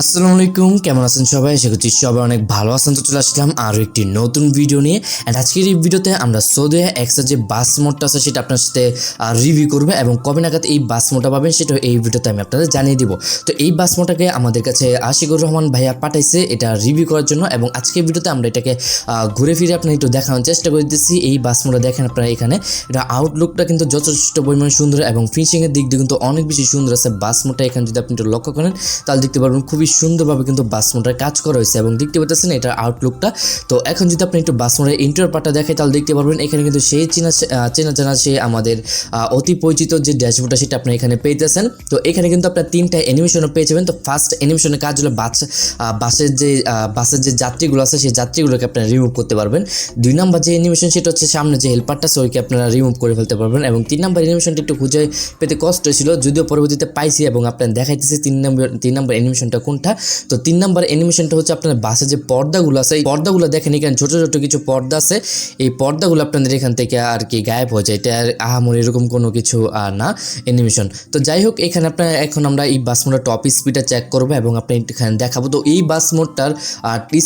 আসসালামু আলাইকুম, কেমন আছেন সবাই? আশা করছি সবাই অনেক ভালো আছেন। তো চলে আসলাম আরও একটি নতুন ভিডিও নিয়ে। অ্যান্ড আজকের এই ভিডিওতে আমরা সৌদি এক্সের যে বাস মোডটা আছে, সেটা আপনার সাথে রিভিউ করব এবং কবে নাগাদ এই বাস মোডটা পাবেন, সেটা এই ভিডিওতে আমি আপনাদের জানিয়ে দিব। তো এই বাস মোডটাকে আমাদের কাছে আশিকুর রহমান ভাইয়া পাঠাইছে এটা রিভিউ করার জন্য এবং আজকের ভিডিওতে আমরা এটাকে ঘুরে ফিরে আপনার একটু দেখানোর চেষ্টা করে দিচ্ছি এই বাস মোডটা দেখেন আপনারা এখানে। এটা আউটলুকটা কিন্তু যথেষ্ট পরিমাণে সুন্দর এবং ফিনিশিংয়ের দিক দিয়ে কিন্তু অনেক বেশি সুন্দর আছে বাস মোডটা। এখানে যদি আপনি একটু লক্ষ্য করেন, তাহলে দেখতে পারবেন খুবই সুন্দরভাবে কিন্তু বাস মোডের কাজ করা হয়েছে এবং দেখতে পাচ্ছেন এটার আউটলুকটা তো এখন যদি আপনি একটু বাস মোডের ইন্টার পার্টটা দেখেন তাহলে দেখতে পারবেন এখানে কিন্তু সেই চেনা চেনা জানা সে আমাদের অতি পরিচিত যে ড্যাশবোর্ডটা সেটা আপনি এখানে পেয়েছেন তো এখানে কিন্তু আপনার তিনটা অ্যানিমেশনও পেয়ে যাবেন। তো ফার্স্ট অ্যানিমেশনের কাজ হলো বাস বাসের যে বাসের যে যাত্রীগুলো আছে, সেই যাত্রীগুলোকে আপনারা রিমুভ করতে পারবেন। দুই নাম্বার যে অ্যানিমেশন সেটা হচ্ছে সামনে যে হেল্পারটা ওইকে আপনারা রিমুভ করে ফেলতে পারবেন এবং তিন নাম্বার অ্যানিমেশনটা একটু খুঁজে পেতে কষ্ট ছিল যদিও পরবর্তীতে পাইছি এবং আপনার দেখাইতেছি, তিন নম্বর তিন নম্বর অ্যানিমেশনটা কোনটা? তো তিন নাম্বার অ্যানিমেশনটা হচ্ছে আপনার বাসে যে পর্দাগুলো আছে, এই পর্দাগুলো দেখেন, এখানে ছোট ছোট কিছু পর্দা আছে। এই পর্দাগুলো আপনাদের এখান থেকে আর কি গায়েব হয়ে যায়। এটা আর আহামর এরকম কোনো কিছু না অ্যানিমেশন তো যাই হোক, এখানে আপনার এখন আমরা এই বাস মোডের টপ স্পিডটা চেক করব এবং আপনি এখানে দেখাবো। তো এই বাস মোডটার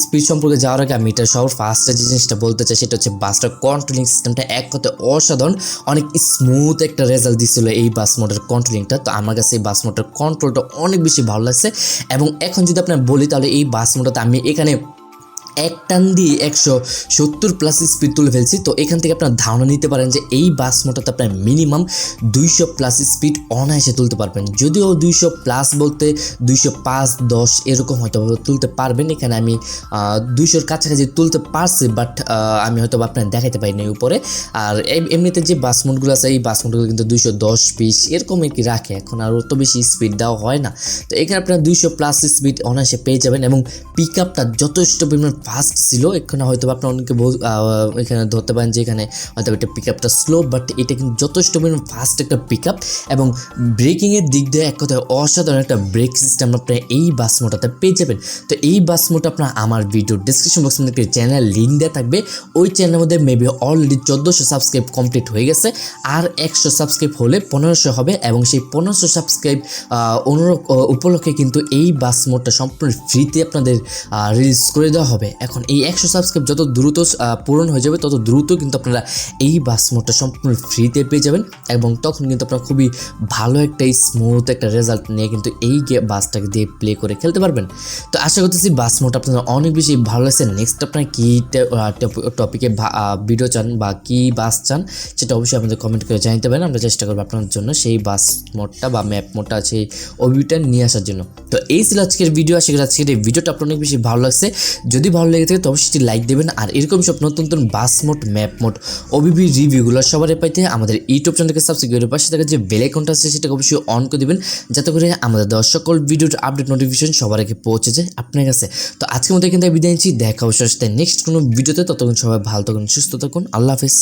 স্পিড সম্পর্কে যাওয়ার আগে আমি এটা সবার ফার্স্টে যে জিনিসটা বলতে চাই, সেটা হচ্ছে বাসটার কন্ট্রোলিং সিস্টেমটা এক কথায় অসাধারণ, অনেক স্মুথ একটা রেজাল্ট দিছিল এই বাস মোডের কন্ট্রোলিংটা তো আমার কাছে এই বাস মোডের কন্ট্রোলটা অনেক বেশি ভালো লাগছে এবং এখন যদি আপনার বলি তাহলে এই বাস মোটাতে আমি এখানে এক টান দিয়ে একশো সত্তর প্লাস স্পিড তুলে ফেলছি। তো এখান থেকে আপনার ধারণা নিতে পারেন যে এই বাস মোটরতে আপনার মিনিমাম দুইশো প্লাস স্পিড অনায়াসে তুলতে পারবেন। যদিও দুইশো প্লাস বলতে দুইশো পাঁচ, দশ এরকম হয়তো তুলতে পারবেন। এখানে আমি দুইশোর কাছাকাছি তুলতে পারছি বাট আমি হয়তো আপনার দেখাতে পারিনি উপরে। আর এম- এমনিতে যে বাস মোটগুলো আছে, এই বাস মোটগুলো কিন্তু দুইশো দশ পিস এরকম কি রাখে? এখন আর অত বেশি স্পিড দেওয়া হয় না। তো এখানে আপনার দুইশো প্লাস স্পিড অনায়াসে পেয়ে যাবেন এবং পিক আপটা যথেষ্ট পরিমাণ ফাস্ট ছিল এখানে হয়তো বা আপনার অনেকে এখানে ধরতে পারেন যে এখানে হয়তো এটা পিক আপটা স্লো বাট এটা কিন্তু যথেষ্ট পরিমাণ ফাস্ট একটা পিক আপ এবং ব্রেকিংয়ের দিক দিয়ে এক কথায় অসাধারণ একটা ব্রেক সিস্টেম আপনার এই বাস মোটাতে পেয়ে যাবেন। তো এই বাস মোটা আপনার আমার ভিডিও ডিসক্রিপশন বক্সের মধ্যে চ্যানেল লিঙ্ক দেওয়া থাকবে। ওই চ্যানেলের মধ্যে মেবি অলরেডি চোদ্দোশো সাবস্ক্রাইব কমপ্লিট হয়ে গেছে, আর একশো সাবস্ক্রাইব হলে পনেরোশো হবে এবং সেই পনেরোশো সাবস্ক্রাইব অনুরোধ উপলক্ষে কিন্তু এই বাস মোডটা সম্পূর্ণ ফ্রিতে আপনাদের রিলিজ করে দেওয়া হবে। এখন এই একশো সাবস্ক্রাইব যত দ্রুত পূরণ হয়ে যাবে, তত দ্রুত কিন্তু আপনারা এই বাস মোডটা সম্পূর্ণ ফ্রিতে পেয়ে যাবেন এবং তখন কিন্তু আপনারা খুবই ভালো একটা স্মুথ একটা রেজাল্ট নিয়ে কিন্তু এই বাসটাকে দিয়ে প্লে করে খেলতে পারবেন। তো আশা করতেছি বাস মোড আপনাদের অনেক বেশি ভালো লাগছে। নেক্সট আপনারা কী টপিকে ভিডিও চান বা কী বাস চান, সেটা অবশ্যই আমাদের কমেন্ট করে জানিয়ে দেবেন আমরা চেষ্টা করব আপনার জন্য সেই বাস মোডটা বা ম্যাপ মোডটা সেই অভিটা নিয়ে আসার জন্য। তো এই ছিল আজকের ভিডিও আশা করি আজকের এই ভিডিওটা আপনার অনেক বেশি ভালো লাগছে। যদি ভালো লেগে থাকে তো অবশ্যই লাইক দেবেন। আর এরকম সব নতুন নতুন bus mode map mod OBB রিভিউগুলো সবারই পাইতে আমাদের ইউটিউব চ্যানেলকে সাবস্ক্রাইব করে পাশে থাকা যে বেল আইকনটা আছে, সেটাকে অবশ্যই অন করে দেবেন, যাতে করে আমাদের দেওয়া সকল ভিডিওর আপডেট নোটিফিকেশন সবার আগে পৌঁছে যায় আপনার কাছে। তো আজকের মতো এখান থেকে বিদায় নিচ্ছি, দেখা অবশ্যই নেক্সট কোনো ভিডিওতে ততক্ষণ সবাই ভালো থাকুন, সুস্থ থাকুন, আল্লাহ হাফেজ।